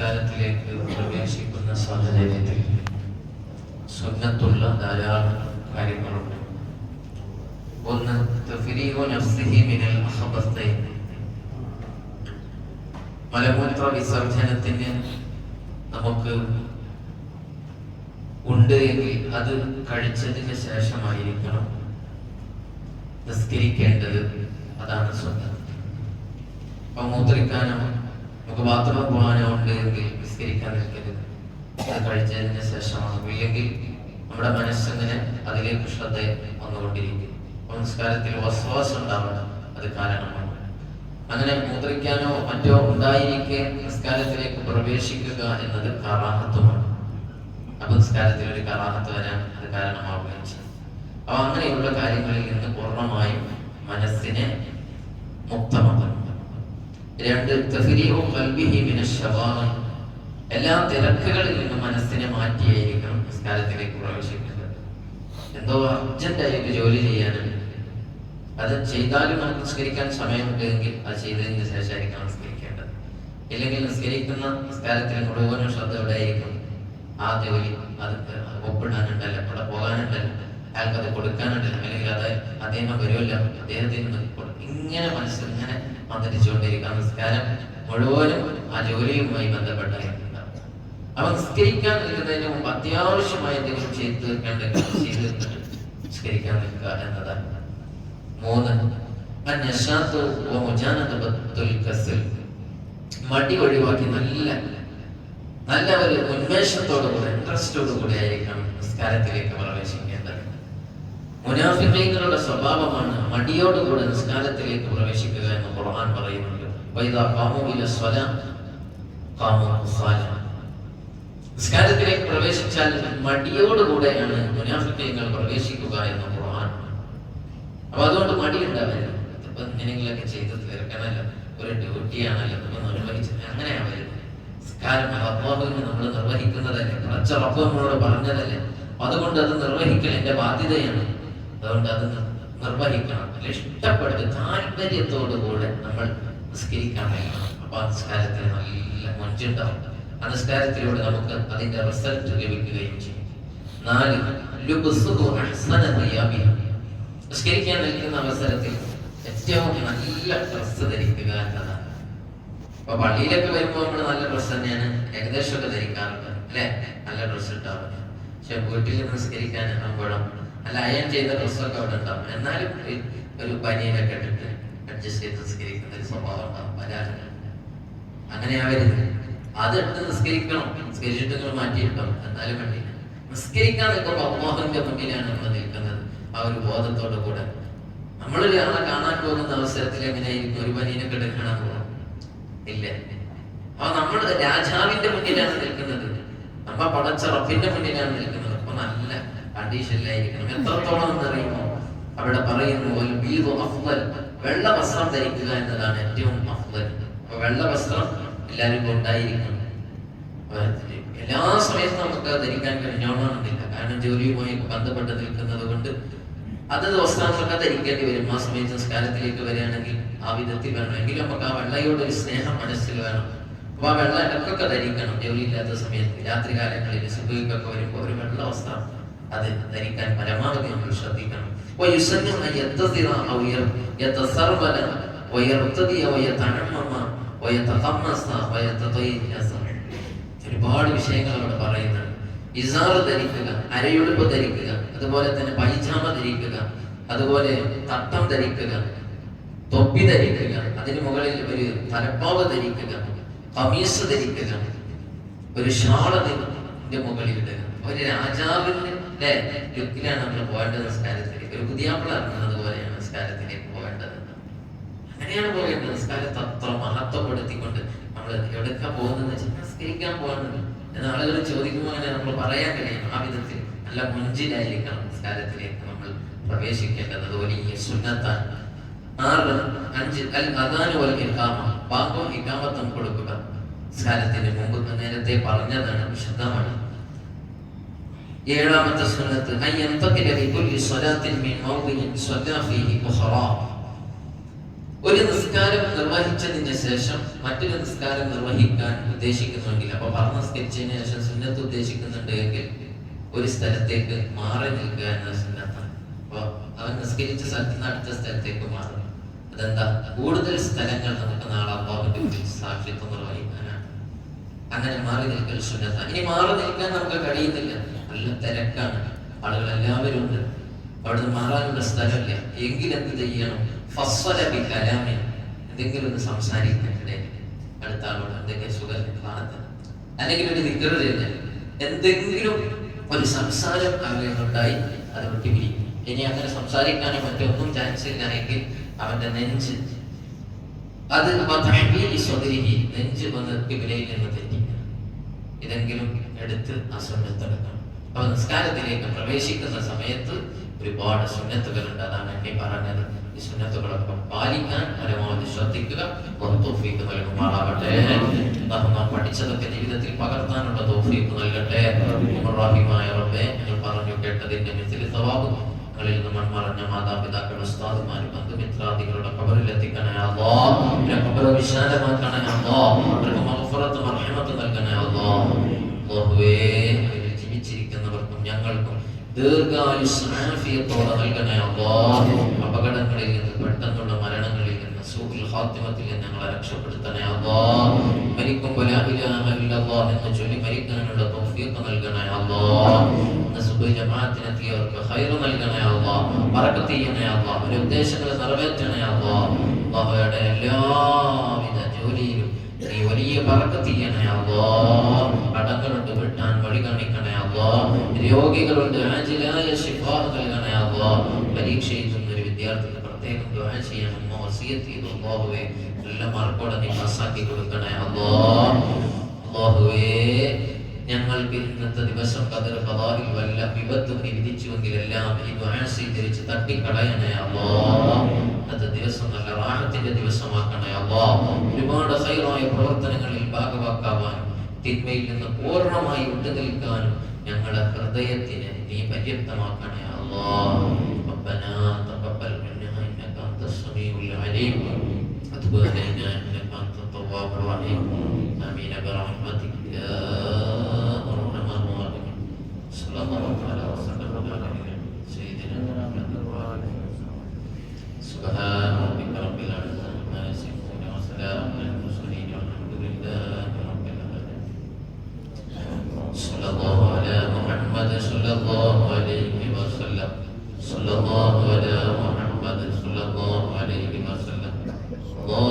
നിസ്കാരത്തിലേക്ക് പ്രവേശിക്കുന്ന സാഹചര്യത്തിൽ സുന്നത്തുള്ള ധാരാളം കാര്യങ്ങളുണ്ട്. ഒന്ന് മലമൂത്ര വിസർജനത്തിന് നമുക്ക് ഉണ്ട് എങ്കിൽ അത് കഴിച്ചതിന് ശേഷമായിരിക്കണം നിസ്കരിക്കേണ്ടത്. അതാണ് സ്വന്തം അപ്പൊ മൂത്രിക്കാനോ നമുക്ക് ബാത്റൂമിൽ പോകാനോ ഉണ്ട് എങ്കിൽ നിസ്കരിക്കാൻ നിൽക്കരുത്. അത് കഴിച്ചതിന് ശേഷമാണ് ഇല്ലെങ്കിൽ നമ്മുടെ മനസ്സിങ്ങനെ അതിലേക്ക് ശ്രദ്ധ വന്നുകൊണ്ടിരിക്കും. അപ്പൊ നിസ്കാരത്തിൽ വസ്വാസം ഉണ്ടാവണം. അത് കാരണമാണ്. അങ്ങനെ മൂത്രിക്കാനോ മറ്റോ ഉണ്ടായിരിക്കെ നിസ്കാരത്തിലേക്ക് പ്രവേശിക്കുക എന്നത് കറാഹത്വമാണ് അപ്പൊ നിസ്കാരത്തിൽ ഒരു കറാഹത്ത് വരാൻ അത് കാരണമാവുകയും ചെയ്യും. അപ്പൊ അങ്ങനെയുള്ള കാര്യങ്ങളിൽ നിന്ന് പൂർണമായും മനസ്സിനെ മുക്തമാക്കണം. രണ്ട് എല്ലാ തിരക്കുകളിൽ നിന്ന് മനസ്സിനെ മാറ്റിയായിരിക്കണം നിസ്കാരത്തിലേക്ക് പ്രവേശിക്കുന്നത് എന്തോ അർജന്റായിട്ട് ജോലി ചെയ്യാനുണ്ട് അത് ചെയ്താലും നമുക്ക് സമയമുണ്ടെങ്കിൽ അത് ചെയ്തതിന് ശേഷമായിരിക്കണം നിസ്കരിക്കേണ്ടത്. ഇല്ലെങ്കിൽ നിസ്കരിക്കുന്ന നിസ്കാരത്തിൽ മുഴുവനും ശ്രദ്ധ എവിടെ ആയിരിക്കും ആ ജോലി അത് ഒപ്പിടാനുണ്ടല്ല അവിടെ പോകാനുണ്ടല്ല അയാൾക്ക് അത് കൊടുക്കാനുണ്ടല്ല. അല്ലെങ്കിൽ അത് അദ്ദേഹം വരുമല്ലോ അദ്ദേഹത്തിന് ഇങ്ങനെ മനസ്സിൽ ഇങ്ങനെ മന്ത്രിച്ചുകൊണ്ടിരിക്കുക നിസ്കാരം മുഴുവനും ആ ജോലിയുമായി ബന്ധപ്പെട്ടായിരിക്കും. അവ നിസ്കരിക്കാൻ നിൽക്കുന്നതിന് മുമ്പ് അത്യാവശ്യമായ എന്തെങ്കിലും ചെയ്തു തീർക്കേണ്ട ചെയ്തു നിസ്കരിക്കാൻ നിൽക്കുക എന്നതാണ്. മൂന്ന് മടി ഒഴിവാക്കി നല്ല നല്ല ഒരു ഉന്മേഷത്തോടു കൂടെ ഇൻട്രസ്റ്റോടു കൂടെ ആയിരിക്കണം നിസ്കാരത്തിലേക്ക് പ്രവേശിക്കേണ്ടത് മുനാഫികളുടെ സ്വഭാവമാണ് മടിയോടുകൂടെ നിസ്കാരത്തിലേക്ക് പ്രവേശിക്കുക എന്ന് ഖുർആൻ പറയുന്നുണ്ട്. നിസ്കാരത്തിലേക്ക് പ്രവേശിച്ചാൽ മടിയോടുകൂടെയാണ് മുനാഫിക്കങ്ങൾ പ്രവേശിക്കുക എന്ന് ഖുർആൻ. അപ്പൊ അതുകൊണ്ട് മടി ഉണ്ടാവരുത് ഇപ്പൊ ഇങ്ങനെയെങ്കിലൊക്കെ ചെയ്ത് തീർക്കണമല്ലോ. ഒരു ഡ്യൂട്ടിയാണല്ലോ. നമ്മൾ നിർവഹിച്ചത് അങ്ങനെയാണ് വരുന്നത് നിസ്കാരം അള്ളാഹുവിന് നമ്മൾ നിർവഹിക്കുന്നതല്ലേ? കുറച്ച് റബ്ബ് നമ്മളോട് പറഞ്ഞതല്ലേ? അതുകൊണ്ട് അത് നിർവഹിക്കൽ എന്റെ ബാധ്യതയാണ്. അതുകൊണ്ട് അത് നിർവഹിക്കണം. അല്ല? ഇഷ്ടപ്പെട്ട് താല്പര്യത്തോടു കൂടെ നമ്മൾ നിസ്കരിക്കാൻ കഴിയണം അപ്പൊ ആ നല്ല മൊഞ്ചുണ്ടാവും. ആ നിസ്കാരത്തിലൂടെ നമുക്ക് അതിന്റെ റിസൾട്ട് ലഭിക്കുകയും ചെയ്യും. നാല്. നിസ്കരിക്കാൻ നിൽക്കുന്ന അവസരത്തിൽ ഏറ്റവും നല്ല ഡ്രസ്സ് ധരിക്കുക എന്നതാണ്. അപ്പൊ പള്ളിയിലൊക്കെ വരുമ്പോൾ നമ്മൾ നല്ല ഡ്രസ്സ് തന്നെയാണ് ഏകദേശമൊക്കെ ധരിക്കാറുണ്ട്. അല്ലെ? നല്ല ഡ്രസ്സ് ഇട്ടാറുണ്ട് പക്ഷെ വീട്ടിൽ നിസ്കരിക്കാൻ ആകുമ്പോഴും നല്ല അയൺ ചെയ്ത ഡ്രസ്സൊക്കെ അവിടെ ഉണ്ടാവും. എന്നാലും ഒരു- പനിയൊക്കെ ഇട്ടിട്ട് അഡ്ജസ്റ്റ് ചെയ്ത് നിസ്കരിക്കുന്ന ഒരു സ്വഭാവം ഉണ്ടാവും. ആളുകളും അങ്ങനെ ആവരുത്. അത് എടുത്ത് നിസ്കരിക്കണം. നിസ്കരിച്ചിട്ട് നിങ്ങൾ മാറ്റിയിട്ടോ എന്നാലും വേണ്ടി നിസ്കരിക്കാൻ നിൽക്കുമ്പോൾ അള്ളാഹുവിന്റെ മുന്നിലാണ് നമ്മൾ നിൽക്കുന്നത്. ആ ഒരു ബോധത്തോടു കൂടെ. നമ്മൾ ആളെ കാണാൻ പോകുന്ന അവസരത്തിൽ എങ്ങനെയായിരിക്കും? ഒരു പനീനൊക്കെ എടുക്കണം ഇല്ല. അപ്പൊ നമ്മൾ രാജാവിന്റെ മുന്നിലാണ് നിൽക്കുന്നത്. നമ്മ പടച്ച റബ്ബിന്റെ മുന്നിലാണ് നിൽക്കുന്നത്. കണ്ടീഷനിലായിരിക്കണം എത്രത്തോളം എന്നറിയുമോ? അവിടെ പറയുന്നു "വൽ ബീദു വെള്ള വസ്ത്രം ധരിക്കുക എന്നതാണ് ഏറ്റവും അഫ്വൽ. അപ്പൊ വെള്ള വസ്ത്രം എല്ലാവർക്കും ഉണ്ടായിരിക്കണം. എല്ലാ സമയത്തും നമുക്ക് ധരിക്കാൻ കഴിഞ്ഞോണമെന്നില്ല കാരണം ജോലിയുമായി ബന്ധപ്പെട്ട് നിൽക്കുന്നത് കൊണ്ട് അത് വസ്ത്രങ്ങളൊക്കെ ധരിക്കേണ്ടി വരും. ആ സമയത്ത് സംസ്കാരത്തിലേക്ക് വരികയാണെങ്കിൽ ആ വിധത്തിൽ വേണം. എങ്കിലും നമുക്ക് ആ വെള്ളയോട് ഒരു സ്നേഹം മനസ്സിൽ വേണം. അപ്പൊ ആ വെള്ള ഇടക്കൊക്കെ ധരിക്കണം. ജോലിയില്ലാത്ത സമയത്ത് രാത്രി കാലങ്ങളിൽ സുബഹിക്കൊക്കെ വരുമ്പോൾ ഒരു വെള്ള വസ്ത്രം അത് ധരിക്കാൻ പരമാവധി നമ്മൾ ശ്രദ്ധിക്കണം. ഒരുപാട് വിഷയങ്ങൾ അവിടെ പറയുന്നുണ്ട്. ഇസാറ് ധരിക്കുക അരയുടുപ്പ് ധരിക്കുക അതുപോലെ തന്നെ പൈജാമ ധരിക്കുക അതുപോലെ തട്ടം ധരിക്കുക തൊപ്പി ധരിക്കുക അതിന് മുകളിൽ ഒരു തലപ്പാവ് ധരിക്കുക കമീസ് ധരിക്കുക ഒരു ഷാളതിന്റെ മുകളിൽ ഇടുക. ഒരു രാജാവിന്റെ അല്ലെ ലുക്കിലാണ് നമ്മൾ പോകേണ്ടത് നിസ്കാരത്തിലേക്ക്. ഒരു പുതിയാപ്പിള ഇറങ്ങുന്നത് പോലെയാണ് നിസ്കാരത്തിലേക്ക് പോകേണ്ടത്. അങ്ങനെയാണ് പോകേണ്ടത്. നിസ്കാരത്തെ അത്ര മഹത്വപ്പെടുത്തിക്കൊണ്ട് നമ്മൾ എവിടേക്കാ പോകുന്നത് വെച്ചാൽ നിസ്കരിക്കാൻ പോകുന്നത് എന്ന് ആളുകൾ ചോദിക്കുമ്പോൾ അങ്ങനെ നമ്മൾ പറയാൻ കഴിയണം ആ വിധത്തിൽ നല്ല മുഞ്ചിലായിരിക്കണം നിസ്കാരത്തിലേക്ക് നമ്മൾ പ്രവേശിക്കേണ്ടത്. അതുപോലെ ഈ സുന്നത്താൻ ആറ് അഞ്ച് അൽ അദാനു വൽ ഇഖാമ. ബാങ്കും ഇഖാമത്തും കൊടുക്കുക. നിസ്കാരത്തിന്റെ മുമ്പ് നേരത്തെ പറഞ്ഞതാണ് വിശദമാണ്. ഫീഹി ഉഖറാ. ഒരു നിസ്കാരം നിർവഹിച്ചതിന് ശേഷം മറ്റൊരു നിസ്കാരം നിർവഹിക്കാൻ ഉദ്ദേശിക്കുന്നുവെങ്കിൽ അപ്പൊ പറഞ്ഞ നിസ്കരിച്ചതിന് ശേഷം സുന്നത്ത് ഉദ്ദേശിക്കുന്നുണ്ട് എങ്കിൽ ഒരു സ്ഥലത്തേക്ക് മാറി നിൽക്കുക എന്ന സുന്നത്താണ്. അപ്പൊ അവൻ നിസ്കരിച്ച സ്ഥലത്ത് നിന്ന് അടുത്ത സ്ഥലത്തേക്ക് മാറും. അതെന്താ? കൂടുതൽ സ്ഥലങ്ങൾ നമുക്ക് നാളെ അള്ളാഹുവിന്റെ സാക്ഷിത്വം നിർവഹിക്കാനാണ്. അങ്ങനെ മാറി നിൽക്കൽ സുന്നത്താണ്. ഇനി മാറി നിൽക്കാൻ നമുക്ക് കഴിയുന്നില്ല. നല്ല തിരക്കാണ്. ആളുകൾ എല്ലാവരും ഉണ്ട്. അവിടുന്ന് മാറാനുള്ള സ്ഥലമില്ല. എങ്കിൽ എന്ത് ചെയ്യണം? ഫസ്വല ബി കലാമി. എന്തെങ്കിലും ഒന്ന് സംസാരിക്കട്ടെ. അടുത്ത ആളോട് എന്തെങ്കിലും സുഖം കാണുന്നത് അല്ലെങ്കിൽ ഒരു നിക്കറില്ല എന്തെങ്കിലും ഒരു സംസാരം അവനുണ്ടായി അത് വിട്ടുപിരിക്കും ഇനി അങ്ങനെ സംസാരിക്കാനോ മറ്റൊന്നും ചാൻസ് ഇല്ല എങ്കിൽ അവന്റെ നെഞ്ച്. അത് സ്വദരിഹി, നെഞ്ച് വന്ന് കിബിലയിൽ നിന്ന് തെറ്റി. ഇതെങ്കിലും എടുത്ത് ആ സുന്നത്തെടുക്കണം അപ്പൊ നിസ്കാരത്തിലേക്ക് പ്രവേശിക്കുന്ന സമയത്ത് ഒരുപാട് സുന്നത്തുകളുണ്ട്. അതാണ് എന്നെ പറഞ്ഞത്. ഈ സുന്നത്തുകളൊക്കെ പാലിക്കാൻ പരമാവധി ശ്രദ്ധിക്കുക തൗഫീഖ് നൽകുമാറാകട്ടെ നാം പഠിച്ചതൊക്കെ ജീവിതത്തിൽ പകർത്താനുള്ള തോഫീക്ക് നൽകട്ടെ. റഹീമായ റബ്ബേ ഞങ്ങൾ പറഞ്ഞു കേട്ടതിന്റെ മിഥിൽ സ്വഭാവം ങ്ങളിൽ നിന്ന് മൺമറഞ്ഞ മാതാപിതാക്കൾ ഞങ്ങൾക്കും ദീർഘായുസ് ആഫിയത്തോടെ നൽകണേ അല്ലോ അപകടങ്ങളിൽ നിന്ന് പെട്ടെന്നുള്ള മരണങ്ങളിൽ നിന്ന് സൂഖിൽ ഹാത്തിമത്തിൽ നിന്ന് ഞങ്ങളെ രക്ഷപ്പെടുത്തണേ അല്ലോ മരിക്കുമ്പോൾ എന്ന് ചൊല്ലി മരിക്കാനുള്ള തൗഫീഖ് നൽകണേ അല്ലോ ഇന്ന് സുബഹി ജമാഅത്തിനെത്തിയവർക്ക് ഖൈർ നൽകണേ അല്ലാ ബറക്കത്ത് ചെയ്യണേ അല്ലാ അവരുടെ ഉദ്ദേശങ്ങൾ നിറവേറ്റണേ അല്ലാ അല്ലാഹുവയുടെ എല്ലാവിധ ജോലിയിലും നീ വലിയ ബറക്കത്ത് ചെയ്യണേ അല്ലാ കടങ്ങളുണ്ട് വിട്ടാൻ വഴി കാണിക്കണേ രോഗികളുണ്ട്. ആജിലായ ശിഫാ നൽകണേ അല്ലാ പരീക്ഷ എഴുതുന്ന ഒരു വിദ്യാർത്ഥിക്ക് പ്രത്യേകം ദുആ ചെയ്യാൻ ഉമ്മ വസിയത്ത് നല്ല മാർക്കോടെ നീ പാസ്സാക്കി കൊടുക്കണേ ഞങ്ങൾക്ക് ഇന്നത്തെ ദിവസം കതിർ പതാവിൽ വല്ല വിപത്തും വിധിച്ചുവെങ്കിൽ എല്ലാം ഈ ദുആ സ്വീകരിച്ച് തട്ടിക്കളയണേ അല്ലാ ദിവസം നല്ല റാഹത്തിന്റെ ദിവസമാക്കണേ ഒരുപാട് സൈറായ പ്രവർത്തനങ്ങളിൽ ഭാഗവാക്കാവാനും തിന്മയിൽ നിന്ന് പൂർണ്ണമായി വിട്ടുനിൽക്കാനും ഞങ്ങളുടെ ഹൃദയത്തിനെ നീ പര്യാപ്തമാക്കണേ അല്ലാ ربنا تقبل منا انك انت السميع العليم وتب علينا انك انت التواب الرحيم امين برحمتك Glória